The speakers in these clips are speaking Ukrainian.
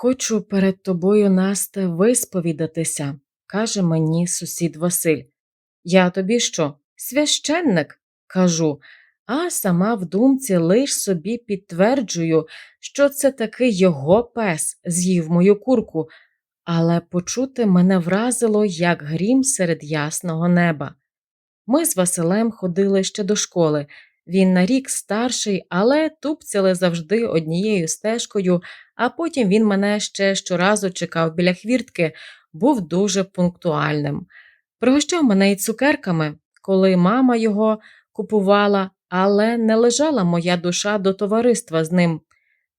Хочу перед тобою, Насте, висповідатися, каже мені сусід Василь. Я тобі що, священник? кажу, а сама в думці лиш собі підтверджую, що це таки його пес з'їв мою курку, але почути мене вразило, як грім серед ясного неба. Ми з Василем ходили ще до школи. Він на рік старший, але тупцяли завжди однією стежкою, а потім він мене ще щоразу чекав біля хвіртки, був дуже пунктуальним. Пригощав мене й цукерками, коли мама його купувала, але не лежала моя душа до товариства з ним.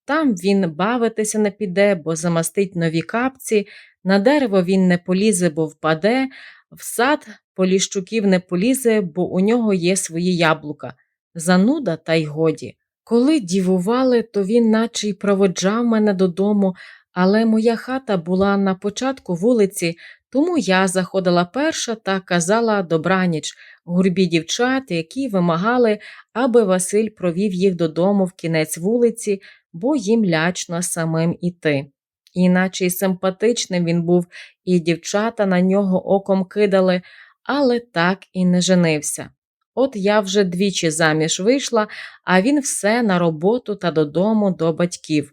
Там він бавитися не піде, бо замастить нові капці, на дерево він не полізе, бо впаде, в сад поліщуків не полізе, бо у нього є свої яблука. Зануда, та й годі. Коли дівували, то він наче й проводжав мене додому, але моя хата була на початку вулиці, тому я заходила перша та казала добраніч гурбі дівчат, які вимагали, аби Василь провів їх додому в кінець вулиці, бо їм лячно самим іти. Іначе й симпатичним він був, і дівчата на нього оком кидали, але так і не женився. От я вже двічі заміж вийшла, а він все на роботу та додому до батьків.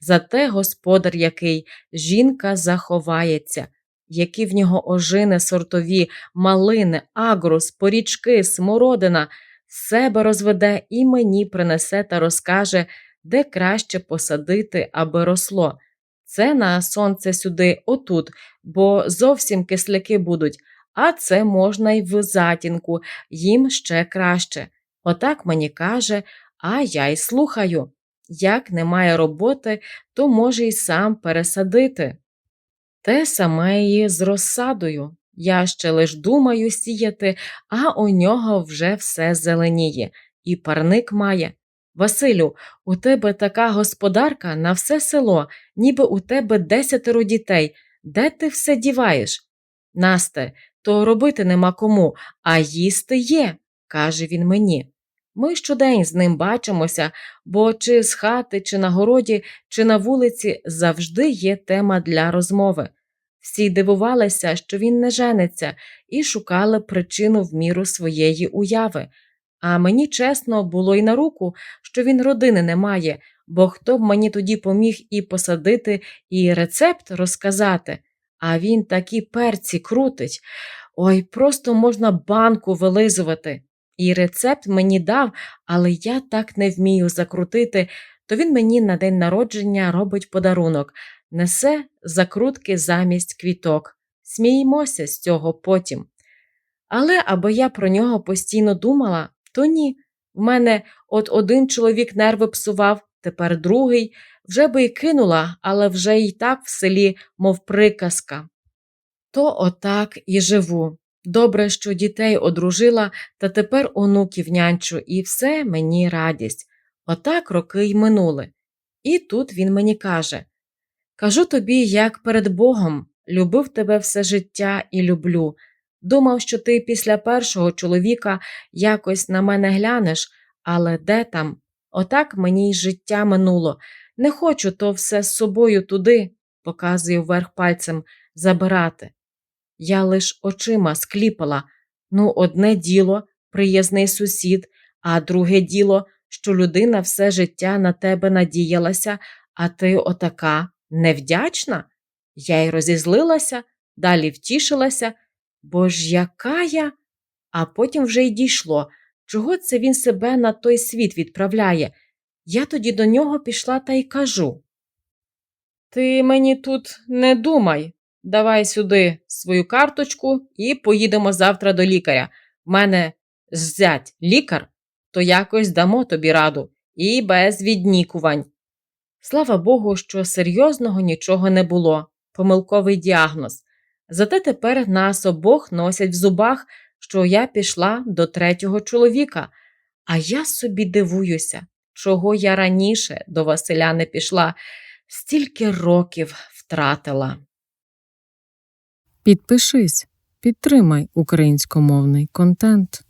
Зате господар який, жінка заховається, які в нього ожини сортові, малини, агрус, порічки, смородина, себе розведе і мені принесе та розкаже, де краще посадити, аби росло. Це на сонце сюди, отут, бо зовсім кисляки будуть, а це можна й в затінку, їм ще краще. Отак мені каже, а я й слухаю. Як немає роботи, то може й сам пересадити. Те саме і з розсадою. Я ще лиш думаю сіяти, а у нього вже все зеленіє, і парник має. Василю, у тебе така господарка на все село, ніби у тебе десятеро дітей. Де ти все діваєш? Насте, то робити нема кому, а їсти є, каже він мені. Ми щодень з ним бачимося, бо чи з хати, чи на городі, чи на вулиці завжди є тема для розмови. Всі дивувалися, що він не жениться, і шукали причину в міру своєї уяви. А мені чесно було й на руку, що він родини не має, бо хто б мені тоді поміг і посадити, і рецепт розказати. А він такі перці крутить. Ой, просто можна банку вилизувати. І рецепт мені дав, але я так не вмію закрутити, то він мені на день народження робить подарунок, несе закрутки замість квіток. Сміємося з цього потім. Але аби я про нього постійно думала, то ні. В мене от один чоловік нерви псував, тепер другий, вже би й кинула, але вже й так в селі, мов приказка. То отак і живу. Добре, що дітей одружила, та тепер онуків нянчу, і все мені радість. Отак роки й минули. І тут він мені каже Кажу тобі, як перед Богом, любив тебе все життя і люблю. Думав, що ти після першого чоловіка якось на мене глянеш, але де там? Отак мені й життя минуло. Не хочу то все з собою туди, показує вверх пальцем, забирати. Я лиш очима скліпала ну, одне діло, приязний сусід, а друге діло, що людина все життя на тебе надіялася, а ти отака невдячна. Я й розізлилася, далі втішилася, бо ж яка я? А потім вже й дійшло, чого це він себе на той світ відправляє. Я тоді до нього пішла та й кажу. Ти мені тут не думай, давай сюди свою карточку і поїдемо завтра до лікаря. В мене зять лікар, то якось дамо тобі раду і без віднікувань. Слава Богу, що серйозного нічого не було, помилковий діагноз. Зате тепер нас обох носять в зубах, що я пішла до третього чоловіка, а я собі дивуюся, чого я раніше до Василя не пішла, стільки років втратила. Підпишись, підтримай українськомовний контент.